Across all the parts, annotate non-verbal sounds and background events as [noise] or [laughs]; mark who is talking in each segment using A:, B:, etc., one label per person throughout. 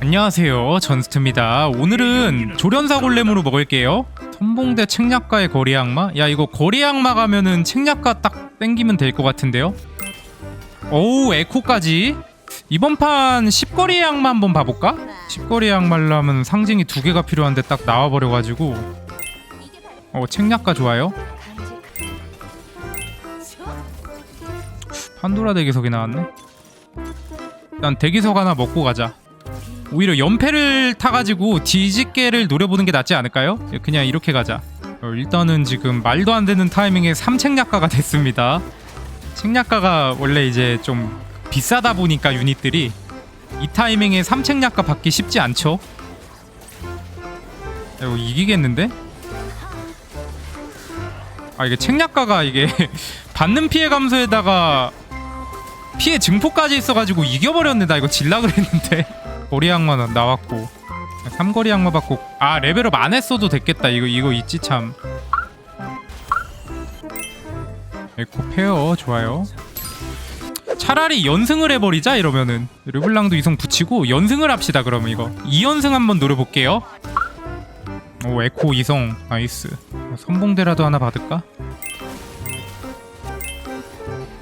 A: 안녕하세요. 전스트입니다. 오늘은 조련사 골렘으로 먹을게요. 선봉대 책략가의 거리 악마? 야 이거 거리 악마 가면은 책략가 딱 땡기면 될 것 같은데요? 오우 에코까지. 이번 판 10거리의 악마 한번 봐볼까? 10거리의 악마려면 상징이 두 개가 필요한데 딱 나와버려가지고. 어 책략가 좋아요? 판도라 대기석이 나왔네. 일단 대기석 하나 먹고 가자 오히려 연패를 타가지고 뒤집개를 노려보는 게 낫지 않을까요? 그냥 이렇게 가자 어, 일단은 지금 말도 안 되는 타이밍에 삼책략가가 [laughs] 됐습니다 책략가가 원래 이제 좀 비싸다 보니까 유닛들이 이 타이밍에 삼책략가 받기 쉽지 않죠 야, 이거 이기겠는데? 아 이게 책략가가 이게 [laughs] 받는 피해 감소에다가 피해 증폭까지 있어가지고 이겨버렸네 나 이거 질라 그랬는데 거리 악마 나- 나왔고 삼거리 악마 받고 아 레벨업 안 했어도 됐겠다. 이거 이거 있지 참. 에코 페어 좋아요. 차라리 연승을 해버리자 이러면은. 르블랑도 이성 붙이고 연승을 합시다 그러면 이거. 2연승 한번 노려볼게요. 오 에코 이성. 나이스. 선봉대라도 하나 받을까?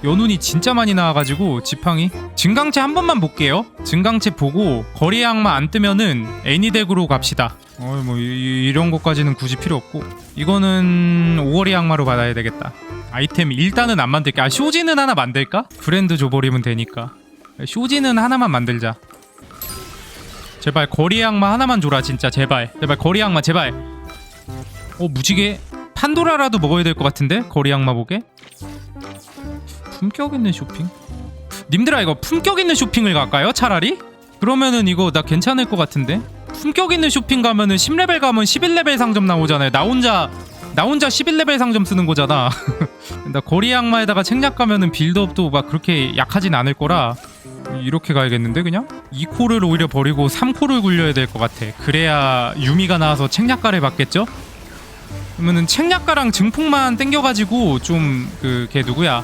A: 연운이 진짜 많이 나와가지고 지팡이? 증강체 한 번만 볼게요. 증강체 보고 거리 악마 안 뜨면은 애니덱으로 갑시다. 어뭐 이런 것까지는 굳이 필요 없고. 이거는 오거리 악마로 받아야 되겠다. 아이템 일단은 안 만들게. 아 쇼지는 하나 만들까? 브랜드 줘버리면 되니까. 쇼지는 하나만 만들자. 제발 거리 악마 하나만 줘라 진짜. 제발. 제발 거리 악마 제발. 어 무지개? 판도라라도 먹어야 될 것 같은데? 거리 악마 보게 품격 있는 쇼핑? 님들아 이거 품격 있는 쇼핑을 갈까요? 차라리? 그러면은 이거 나 괜찮을 것 같은데? 품격 있는 쇼핑 가면은 10레벨 가면 11레벨 상점 나오잖아요. 나 혼자 나 혼자 11레벨 상점 쓰는 거잖아. [laughs] 나 거리 악마에다가 책략 가면은 빌드업도 막 그렇게 약하진 않을 거라 이렇게 가야겠는데 그냥? 2코를 오히려 버리고 3코를 굴려야 될 것 같아. 그래야 유미가 나와서 책략가를 받겠죠? 그러면은 책략가랑 증폭만 땡겨가지고 좀 그 걔 누구야?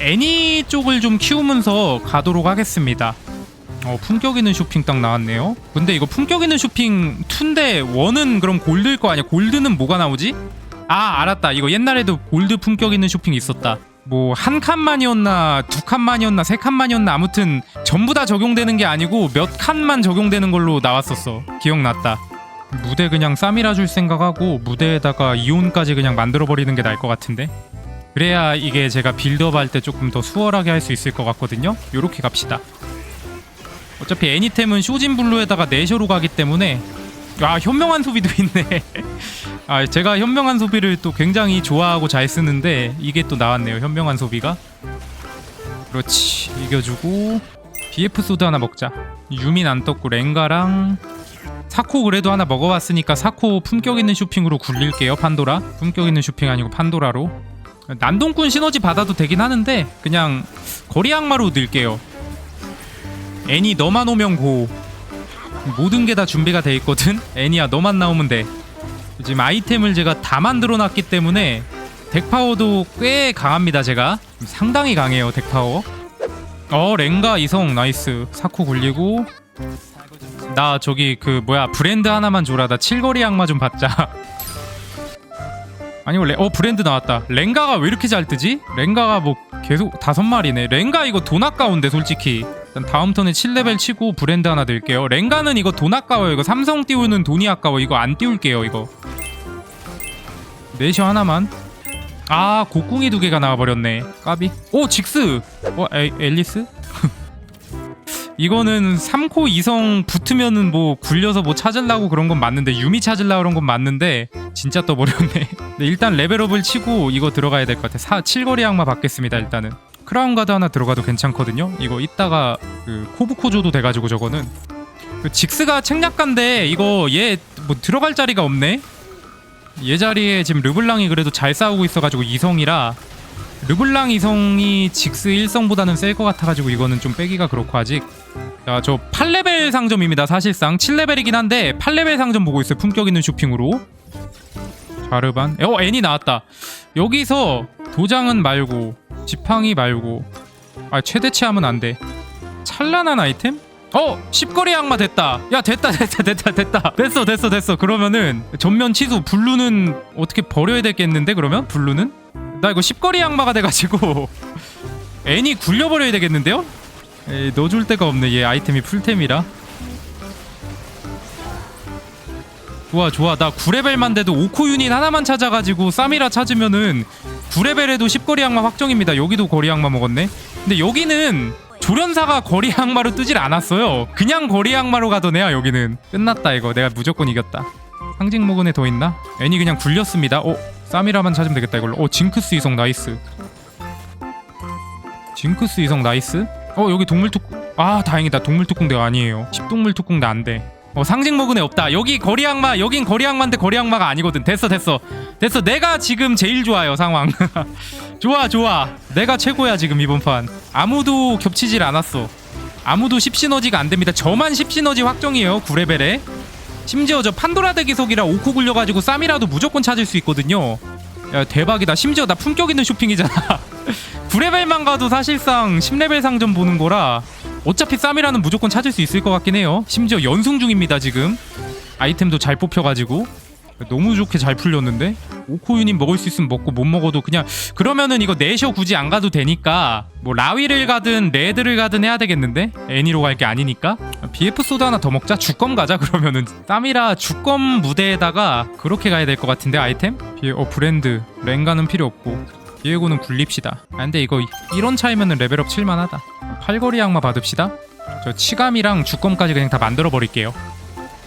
A: 애니 쪽을 좀 키우면서 가도록 하겠습니다. 어, 품격 있는 쇼핑 딱 나왔네요. 근데 이거 품격 있는 쇼핑 2인데 1은 그럼 골드일 거 아니야? 골드는 뭐가 나오지? 아, 알았다. 이거 옛날에도 골드 품격 있는 쇼핑 있었다. 뭐 한 칸만이었나 두 칸만이었나 세 칸만이었나 아무튼 전부 다 적용되는 게 아니고 몇 칸만 적용되는 걸로 나왔었어. 기억났다. 무대 그냥 쌈이라 줄 생각하고 무대에다가 이온까지 그냥 만들어 버리는 게 나을 것 같은데. 그래야 이게 제가 빌드업 할 때 조금 더 수월하게 할 수 있을 것 같거든요. 요렇게 갑시다. 어차피 애니템은 쇼진 블루에다가 내셔로 가기 때문에 아 현명한 소비도 있네. [laughs] 아 제가 현명한 소비를 또 굉장히 좋아하고 잘 쓰는데 이게 또 나왔네요. 현명한 소비가. 그렇지 이겨주고 BF 소드 하나 먹자. 유민 안 떴고 랭가랑 사코 그래도 하나 먹어봤으니까 사코 품격 있는 쇼핑으로 굴릴게요 판도라. 품격 있는 쇼핑 아니고 판도라로. 난동꾼 시너지 받아도 되긴 하는데 그냥 거리 악마로 넣을게요. 애니 너만 오면 고. 모든 게 다 준비가 돼 있거든. [laughs] 애니야 너만 나오면 돼. 지금 아이템을 제가 다 만들어 놨기 때문에 덱 파워도 꽤 강합니다. 제가 상당히 강해요. 덱 파워. 어 랭가 이성 나이스. 사코 굴리고 나 저기 그 뭐야 브랜드 하나만 줘라. 나 칠거리 악마 좀 받자. [laughs] 아니 원래 어 브랜드 나왔다. 랭가가 왜 이렇게 잘 뜨지? 랭가가 뭐 계속 다섯 마리네. 랭가 이거 돈 아까운데 솔직히. 일단 다음 턴에 7레벨 치고 브랜드 하나 들게요. 랭가는 이거 돈 아까워요. 이거 삼성 띄우는 돈이 아까워. 이거 안 띄울게요. 이거. 내셔 하나만. 아 곡궁이 두 개가 나와버렸네. 까비. 오 직스. 어 에, 앨리스? [laughs] 이거는 3코 2성 붙으면은 뭐 굴려서 뭐 찾으려고 그런 건 맞는데 유미 찾으려고 그런 건 맞는데 진짜 떠버렸네. [laughs] 네, 일단 레벨업을 치고 이거 들어가야 될 것 같아. 사 7거리 악마 받겠습니다. 일단은. 크라운 가드 하나 들어가도 괜찮거든요. 이거 이따가 그 코브코 줘도 돼가지고 저거는 그 직스가 책략가인데 이거 얘 뭐 들어갈 자리가 없네. 얘 자리에 지금 르블랑이 그래도 잘 싸우고 있어가지고 이성이라 르블랑 이성이 직스 1성보다는 셀 것 같아가지고 이거는 좀 빼기가 그렇고 아직 자, 저 8레벨 상점입니다. 사실상 7레벨이긴 한데 8레벨 상점 보고 있어요. 품격 있는 쇼핑으로. 자르반. 어, 애니 나왔다. 여기서 도장은 말고 지팡이 말고 아 최대치 하면 안 돼. 찬란한 아이템? 어 10거리 악마 됐다 야 됐다 됐다 됐다 됐다 됐어 됐어 됐어 그러면은 전면 취소 블루는 어떻게 버려야 되겠는데 그러면 블루는 나 이거 10거리 악마가 돼가지고 [laughs] 애니 굴려버려야 되겠는데요? 에이 넣어줄 데가 없네. 얘 아이템이 풀템이라. 좋아 좋아. 나 9레벨만 돼도 5코 유닛 하나만 찾아가지고 쌈이라 찾으면은 9레벨에도 10거리 악마 확정입니다. 여기도 거리 악마 먹었네. 근데 여기는 조련사가 거리 악마로 뜨질 않았어요. 그냥 거리 악마로 가던 애야 여기는. 끝났다 이거. 내가 무조건 이겼다. 상징 먹은 애 더 있나? 애니 그냥 굴렸습니다. 어? 쌈이라만 찾으면 되겠다 이걸로. 어 징크스 이성 나이스. 징크스 이성 나이스? 어 여기 동물특 아 다행이다. 동물 특공대가 아니에요. 10동물 특공대 안돼. 어 상징 먹은 애 없다. 여기 거리 악마 여긴 거리 악마인데 거리 악마가 아니거든. 됐어 됐어. 됐어 내가 지금 제일 좋아요 상황. [laughs] 좋아 좋아. 내가 최고야 지금 이번 판. 아무도 겹치질 않았어. 아무도 10시너지가 안 됩니다. 저만 10시너지 확정이에요 9레벨에 심지어 저 판도라 대기석이라 5코 굴려가지고 쌈이라도 무조건 찾을 수 있거든요. 야 대박이다. 심지어 나 품격 있는 쇼핑이잖아. [laughs] 9레벨만 가도 사실상 10레벨 상점 보는 거라 어차피 쌈이라는 무조건 찾을 수 있을 것 같긴 해요. 심지어 연승 중입니다 지금. 아이템도 잘 뽑혀가지고. 너무 좋게 잘 풀렸는데? 5코 유닛 먹을 수 있으면 먹고 못 먹어도 그냥 그러면은 이거 내셔 굳이 안 가도 되니까 뭐 라위를 가든 레드를 가든 해야 되겠는데? 애니로 갈 게 아니니까 BF 소드 하나 더 먹자. 주검 가자. [laughs] 그러면은 땀이라 주검 무대에다가 그렇게 가야 될 것 같은데 아이템? 비- 어 브랜드. 랭가는 필요 없고. 비에고는 굴립시다. 아 근데 이거 이- 이런 차이면은 레벨업 칠만하다. 팔거리 악마 받읍시다. 저 치감이랑 주검까지 그냥 다 만들어 버릴게요.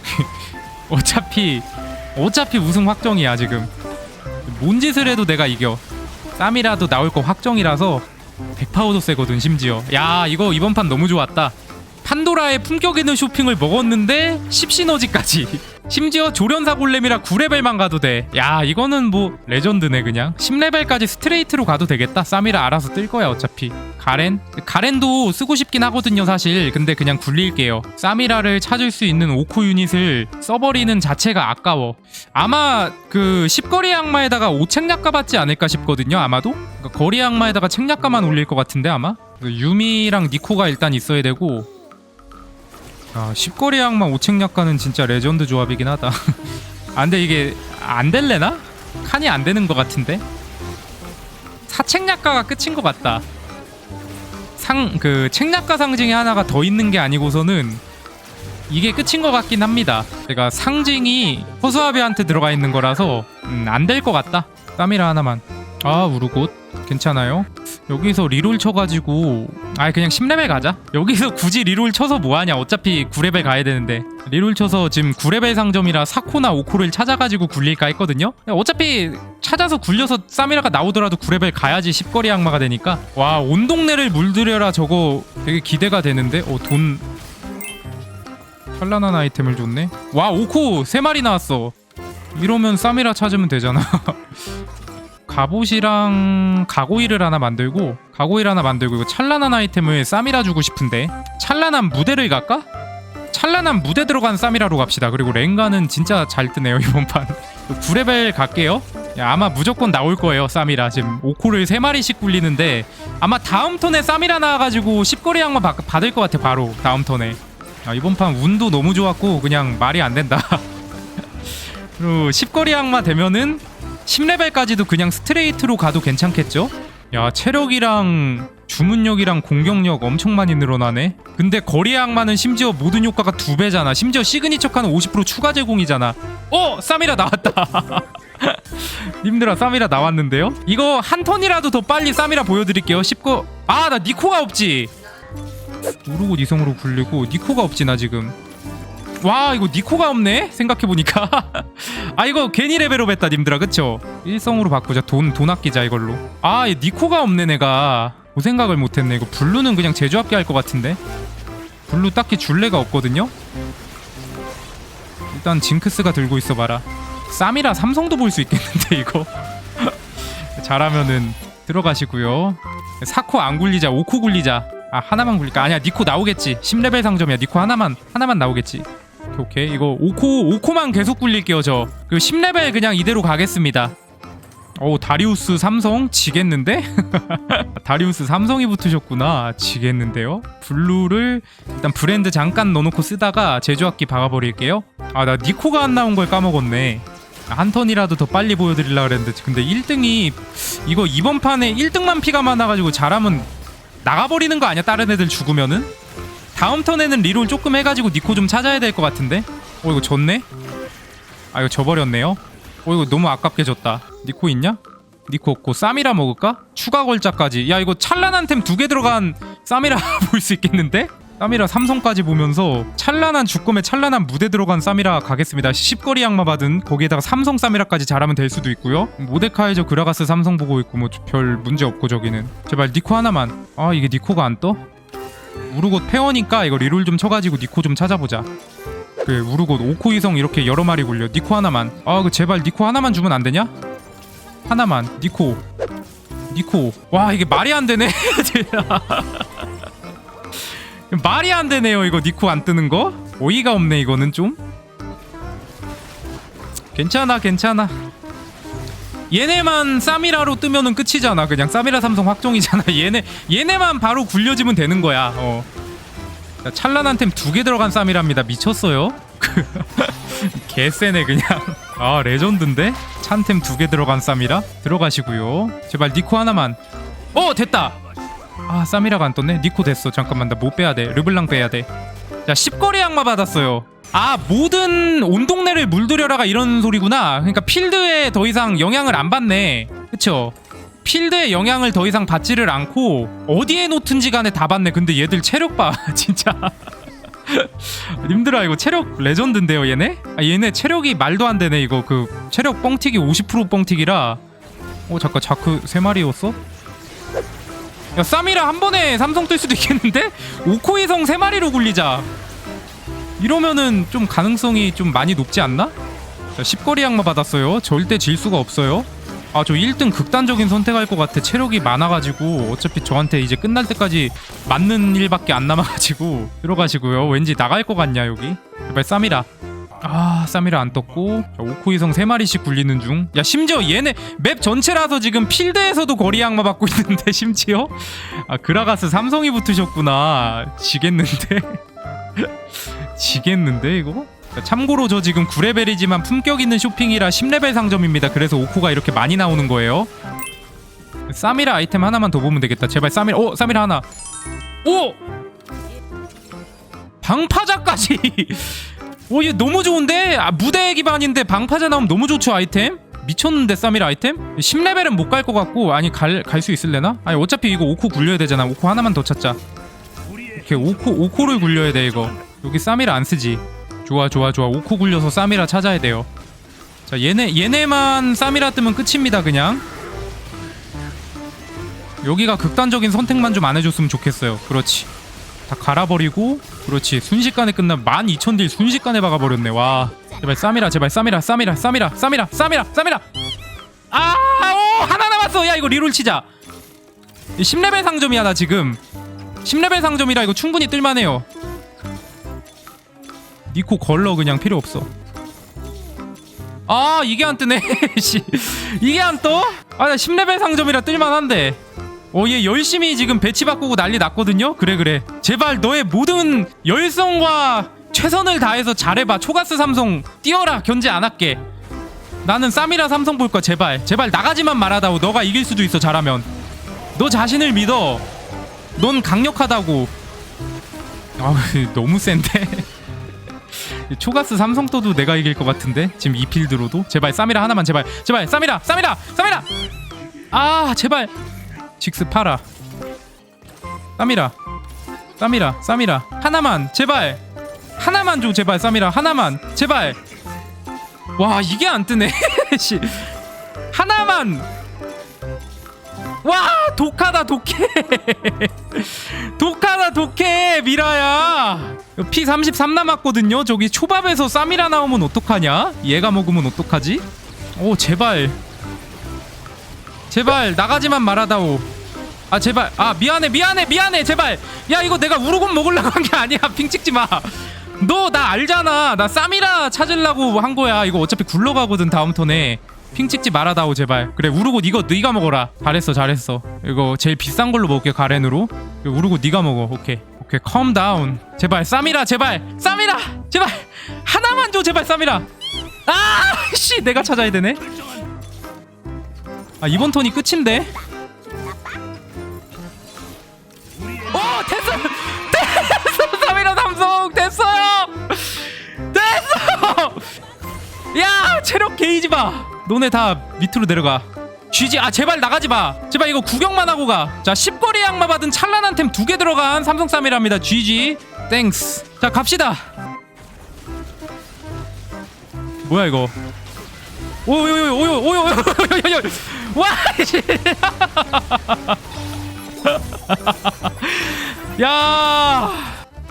A: [laughs] 어차피 어차피 우승 확정이야 지금. 뭔 짓을 해도 내가 이겨. 쌈이라도 나올 거 확정이라서 100파워도 세거든 심지어. 야 이거 이번 판 너무 좋았다 판도라의 품격 있는 쇼핑을 먹었는데 10시너지까지. [laughs] 심지어 조련사 골렘이라 9레벨만 가도 돼 야 이거는 뭐 레전드네 그냥. 10레벨까지 스트레이트로 가도 되겠다. 쌈이라 알아서 뜰 거야 어차피. 가렌? 가렌도 쓰고 싶긴 하거든요 사실. 근데 그냥 굴릴게요. 쌈이라를 찾을 수 있는 5코 유닛을 써버리는 자체가 아까워. 아마 그 10거리 악마에다가 5책약가 받지 않을까 싶거든요 아마도? 그러니까 거리 악마에다가 책약가만 올릴 것 같은데 아마? 그 유미랑 니코가 일단 있어야 되고 아 10거리 악마 5책약가는 진짜 레전드 조합이긴 하다 [laughs] 아 근데 이게 안 될래나? 칸이 안 되는 것 같은데 사책약가가 끝인 것 같다 상 그 책약가 상징이 하나가 더 있는 게 아니고서는 이게 끝인 것 같긴 합니다. 제가 상징이 허수아비한테 들어가 있는 거라서 음, 안될 것 같다. 땀이라 하나만. 아 우르곳 괜찮아요? 여기서 리롤 쳐가지고 아 그냥 10레벨 가자. 여기서 [laughs] 굳이 리롤 쳐서 뭐하냐? 어차피 9레벨 가야 되는데 리롤 쳐서 지금 9레벨 상점이라 4코나 5코를 찾아가지고 굴릴까 했거든요. 어차피 찾아서 굴려서 쌈이라가 나오더라도 9레벨 가야지 10거리 악마가 되니까 와 온 동네를 물들여라 저거 되게 기대가 되는데 어돈 찬란한 아이템을 줬네. 와 오코 세 마리 나왔어. 이러면 쌈이라 찾으면 되잖아. [laughs] 갑옷이랑 가고이를 하나 만들고 가고이를 하나 만들고 이거 찬란한 아이템을 쌈이라 주고 싶은데 찬란한 무대를 갈까? 찬란한 무대 들어간 쌈이라로 갑시다. 그리고 랭가는 진짜 잘 뜨네요 이번 판. 9레벨 갈게요. 야, 아마 무조건 나올 거예요 쌈이라 지금 5코를 세 마리씩 굴리는데 아마 다음 턴에 쌈이라 나와가지고 10거리 양만 받, 받을 것 같아 바로 다음 턴에. 아, 이번 판 운도 너무 좋았고 그냥 말이 안 된다. [laughs] 그리고 10거리 악마 되면은 10레벨까지도 그냥 스트레이트로 가도 괜찮겠죠? 야 체력이랑 주문력이랑 공격력 엄청 많이 늘어나네. 근데 거리 악마는 심지어 모든 효과가 두 배잖아. 심지어 시그니처 칸은 50% 추가 제공이잖아. 어 쌈이라 나왔다. [laughs] 님들아 쌈이라 나왔는데요? 이거 한 턴이라도 더 빨리 쌈이라 보여드릴게요. 19. 아 나 니코가 없지. 우르고 이성으로 굴리고 니코가 없지 나 지금 와 이거 니코가 없네? 생각해보니까. [laughs] 아 이거 괜히 레벨업 했다 님들아. 그쵸? 일성으로 바꾸자. 돈 돈 아끼자 이걸로. 아이 니코가 없네 내가. 그 생각을 못했네. 이거 블루는 그냥 제조합계 할것 같은데. 블루 딱히 줄레가 없거든요? 일단 징크스가 들고 있어 봐라. 쌈이라 삼성도 볼 수 있겠는데 [laughs] 이거? 잘하면은 들어가시고요. 4코 안 굴리자. 5코 굴리자. 아 하나만 굴릴까? 아니야 니코 나오겠지. 10레벨 상점이야. 니코 하나만 하나만 나오겠지 오케이, 오케이 이거 5코 5코만 계속 굴릴게요 저 그리고 10레벨 그냥 이대로 가겠습니다 오 다리우스 삼성 지겠는데? [laughs] 다리우스 삼성이 붙으셨구나 지겠는데요? 블루를 일단 브랜드 잠깐 넣어놓고 쓰다가 제조학기 박아버릴게요 아 나 니코가 안 나온 걸 까먹었네 한 턴이라도 더 빨리 보여드리려고 그랬는데 근데 1등이 이거 이번 판에 1등만 피가 많아가지고 잘하면 나가버리는 거 아니야 다른 애들 죽으면은? 다음 턴에는 리롤 조금 해가지고 니코 좀 찾아야 될 것 같은데? 어 이거 졌네? 아 이거 져버렸네요 어 이거 너무 아깝게 졌다 니코 있냐? 니코 없고 쌈이라 먹을까? 추가 걸자까지 야 이거 찬란한 템 두 개 들어간 쌈이라 [laughs] 볼 수 있겠는데? 쌈이라 삼성까지 보면서 찬란한 주검에 찬란한 무대 들어간 쌈이라 가겠습니다 10거리 양마 받은 거기에다가 삼성 쌈이라까지 잘하면 될 수도 있고요 모데카이저 그라가스 삼성 보고 있고 뭐 별 문제 없고 저기는 제발 니코 하나만 아 이게 니코가 안 떠? 우르곳 페어니까 이거 리롤 좀 쳐가지고 니코 좀 찾아보자. 그 우르곳 오코 이성 이렇게 여러 마리 굴려. 니코 하나만. 아 그 제발 니코 하나만 주면 안 되냐? 하나만. 니코. 니코. 와 이게 말이 안 되네 [laughs] 말이 안 되네요 이거 니코 안 뜨는 거? 어이가 없네 이거는 좀. 괜찮아 괜찮아 얘네만 사미라로 뜨면은 끝이잖아. 그냥 사미라 삼성 확정이잖아. [laughs] 얘네 얘네만 바로 굴려지면 되는 거야. 어. 자, 찬란한 템 두 개 들어간 쌈이랍니다. 미쳤어요? [laughs] 개쎄네 그냥. 아 레전드인데? 찬템 두 개 들어간 쌈이라? 들어가시고요. 제발 니코 하나만. 어 됐다! 아 쌈이라가 안 떴네? 니코 됐어. 잠깐만 나 못 빼야 돼? 르블랑 빼야 돼 자 10거리 양마 받았어요. 아 모든 온 동네를 물들여라가 이런 소리구나. 그러니까 필드에 더 이상 영향을 안 받네. 그쵸? 필드에 영향을 더 이상 받지를 않고 어디에 놓든지 간에 다 받네. 근데 얘들 체력 봐 [laughs] 진짜. 님들아 이거 체력 레전드인데요 얘네? 아, 얘네 체력이 말도 안 되네 이거. 그 체력 뻥튀기 50% 뻥튀기라. 어 잠깐 자크 세 마리였어? 야 쌈이라 한 번에 삼성 뜰 수도 있겠는데? 오코이성 세 마리로 굴리자. 이러면은 좀 가능성이 좀 많이 높지 않나? 자, 10거리 양마 받았어요. 절대 질 수가 없어요. 아 저 1등 극단적인 선택할 것 같아. 체력이 많아가지고. 어차피 저한테 이제 끝날 때까지 맞는 일밖에 안 남아가지고 들어가시고요. 왠지 나갈 것 같냐 여기? 제발 쌈이라 아 쌈이라 안 떴고 자, 오코이성 3마리씩 굴리는 중 야 심지어 얘네 맵 전체라서 지금 필드에서도 거리 양마 받고 있는데 [laughs] 심지어 아 그라가스 삼성이 붙으셨구나 지겠는데 [laughs] 지겠는데 이거? 자, 참고로 저 지금 9레벨이지만 품격 있는 쇼핑이라 10레벨 상점입니다. 그래서 오코가 이렇게 많이 나오는 거예요. 쌈이라 아이템 하나만 더 보면 되겠다. 제발 쌈이라. 오, 쌈이라 하나. 오! 방파자까지. [laughs] 오, 얘 너무 좋은데? 아, 무대 기반인데 방파자 나오면 너무 좋죠, 아이템? 미쳤는데 쌈이라 아이템? 10레벨은 못 갈 것 같고 아니 갈 갈 수 있을래나? 아니 어차피 이거 오코 굴려야 되잖아. 오코 하나만 더 찾자. 이렇게 오코 오코를 굴려야 돼 이거. 여기 쌈이라 안 쓰지. 좋아 좋아 좋아 오코 굴려서 쌈이라 찾아야 돼요 자 얘네 얘네만 쌈이라 뜨면 끝입니다 그냥 여기가 극단적인 선택만 좀 안 해줬으면 좋겠어요 그렇지 다 갈아버리고 그렇지. 순식간에 끝나 12,000딜 순식간에 박아버렸네. 와. 제발 쌈이라 제발 쌈이라 쌈이라 쌈이라 쌈이라 쌈이라 쌈이라. 아오 하나 남았어. 야 이거 리롤 치자. 10레벨 상점이야 나 지금. 10레벨 상점이라 이거 충분히 뜰만해요. 니코 걸러 그냥 필요 없어. 아 이게 안 뜨네. [laughs] 씨. 이게 안 떠? 아나 10레벨 상점이라 뜰만한데. 어얘 열심히 지금 배치 바꾸고 난리 났거든요. 그래 그래. 제발 너의 모든 열성과 최선을 다해서 잘해봐. 초가스 삼성 뛰어라 견제 안 할게. 나는 쌈이라 삼성 볼 거야 제발 제발 나가지만 말하다오. 너가 이길 수도 있어 잘하면. 너 자신을 믿어. 넌 강력하다고. 아 [laughs] 너무 센데. [laughs] 초가스 삼성도도 내가 이길 것 같은데 지금 이 필드로도 제발 쌈이라 하나만 제발 제발 쌈이라 쌈이라 쌈이라 아 제발 직스 파라 쌈이라. 쌈이라 쌈이라. 하나만 제발. 하나만 줘 제발 쌈이라. 하나만 제발. 와 이게 안 뜨네. [laughs] 씨. 하나만. 와 독하다 독해. [laughs] 독하다 독해 미라야. 피 33 남았거든요. 저기 초밥에서 쌈이라 나오면 어떡하냐? 얘가 먹으면 어떡하지? 오 제발 제발 나가지만 말하다오. 아 제발. 아 미안해 미안해 미안해 제발. 야 이거 내가 우르곤 먹으려고 한 게 아니야. [laughs] 핑 찍지 마 너 나 알잖아. 나 쌈이라 찾으려고 한 거야. 이거 어차피 굴러가거든 다음 턴에. 핑 찍지 말아다오 제발. 그래 우르고 이거 네가 먹어라. 잘했어 잘했어. 이거 제일 비싼 걸로 먹을게 가렌으로. 우르고 네가 먹어. 오케이. 오케이 컴 다운 제발 쌈이라 제발. 쌈이라 제발. 하나만 줘 제발 쌈이라. 아씨 내가 찾아야 되네 아 이번 턴이 끝인데 오 됐어 됐어 쌈이라 삼성 됐어요 됐어 야 체력 게이지 봐 너네 다 밑으로 내려가 쥐지 아 제발 나가지 마 제발 이거 구경만 하고 가자 10거리 양마 받은 찬란한 템 두 개 들어간 삼성 쌈이랍니다 GG 땡스 자 갑시다 뭐야 이거 오요요요요요요요요요 와 씨. [laughs] 야,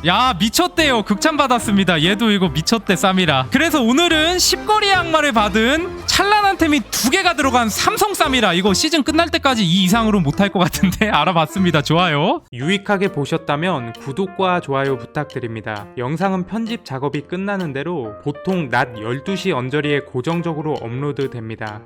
A: 야 미쳤대요. 극찬 받았습니다. 얘도 이거 미쳤대 쌈이라. 그래서 오늘은 10거리 양말을 받은 찬란한 템이 두 개가 들어간 삼성 쌈이라. 이거 시즌 끝날 때까지 이 이상으로 못할 것 같은데 [laughs] 알아봤습니다. 좋아요. 유익하게 보셨다면 구독과 좋아요 부탁드립니다. 영상은 편집 작업이 끝나는 대로 보통 낮 12시 언저리에 고정적으로 업로드 됩니다.